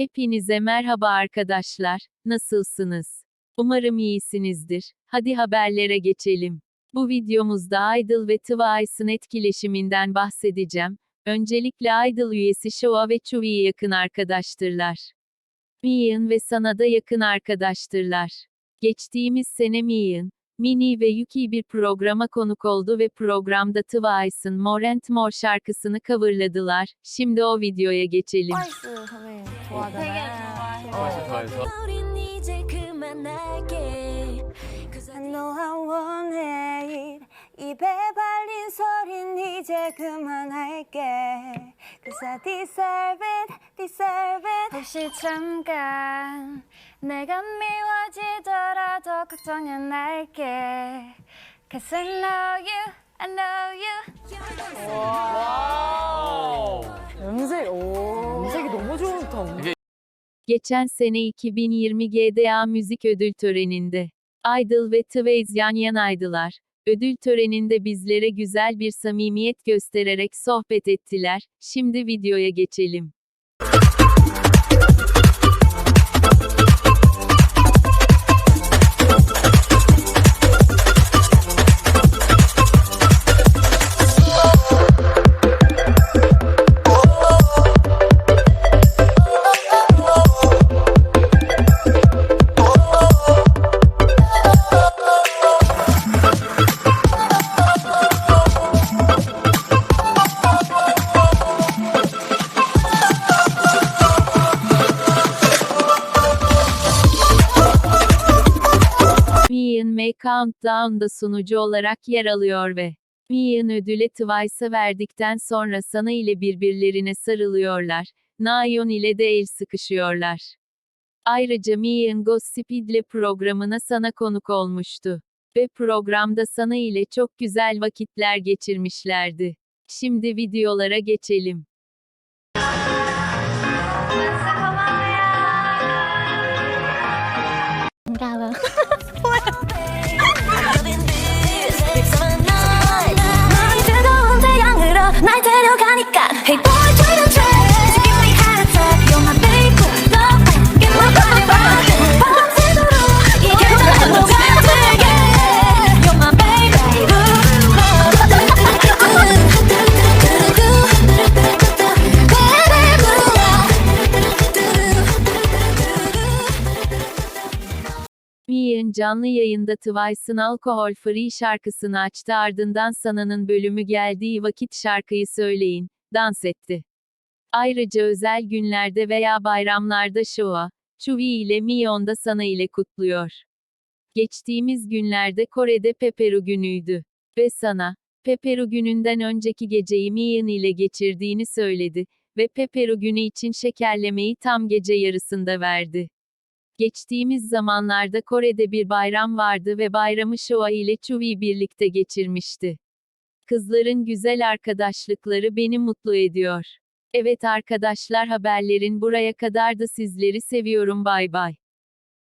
Hepinize merhaba arkadaşlar, nasılsınız? Umarım iyisinizdir. Hadi haberlere geçelim. Bu videomuzda Idol ve Twice'ın etkileşiminden bahsedeceğim. Öncelikle Idol üyesi Shoa ve Chui'ye yakın arkadaştırlar. Mian ve Sana da yakın arkadaştırlar. Geçtiğimiz sene Mian, Mini ve Yuki bir programa konuk oldu ve programda Twice'ın More and More şarkısını coverladılar. Şimdi o videoya geçelim. 선배님 좋아하잖아요. 트와이스 좋아해서. 우린 이제 그만할게. I know I 원해 일 입에 발린 소린 이제 그만할게. Cause I deserve it, deserve it. 혹시 잠깐 내가 미워지더라도 걱정은 말게. Cause I know you, I know you Geçen sene 2020 GDA Müzik Ödül Töreni'nde Idol ve Twice yan yanaydılar. Ödül töreninde bizlere güzel bir samimiyet göstererek sohbet ettiler. Şimdi videoya geçelim. May Countdown'da sunucu olarak yer alıyor ve Mian ödüle Twice'a verdikten sonra Sana ile birbirlerine sarılıyorlar. Nayeon ile de el sıkışıyorlar. Ayrıca Mian Gossip ile programına Sana konuk olmuştu. Ve programda Sana ile çok güzel vakitler geçirmişlerdi. Şimdi videolara geçelim. Bravo Canlı yayında Twice'ın Alcohol Free şarkısını açtı ardından Sana'nın bölümü geldiği vakit şarkıyı söyleyin, dans etti. Ayrıca özel günlerde veya bayramlarda Shoa, Chuvi ile Mion da Sana ile kutluyor. Geçtiğimiz günlerde Kore'de Peperu günüydü. Ve Sana, Peperu gününden önceki geceyi Mian ile geçirdiğini söyledi ve Peperu günü için şekerlemeyi tam gece yarısında verdi. Geçtiğimiz zamanlarda Kore'de bir bayram vardı ve bayramı Shoa ile Chuvi birlikte geçirmişti. Kızların güzel arkadaşlıkları beni mutlu ediyor. Evet arkadaşlar haberlerin buraya kadardı sizleri seviyorum bay bay.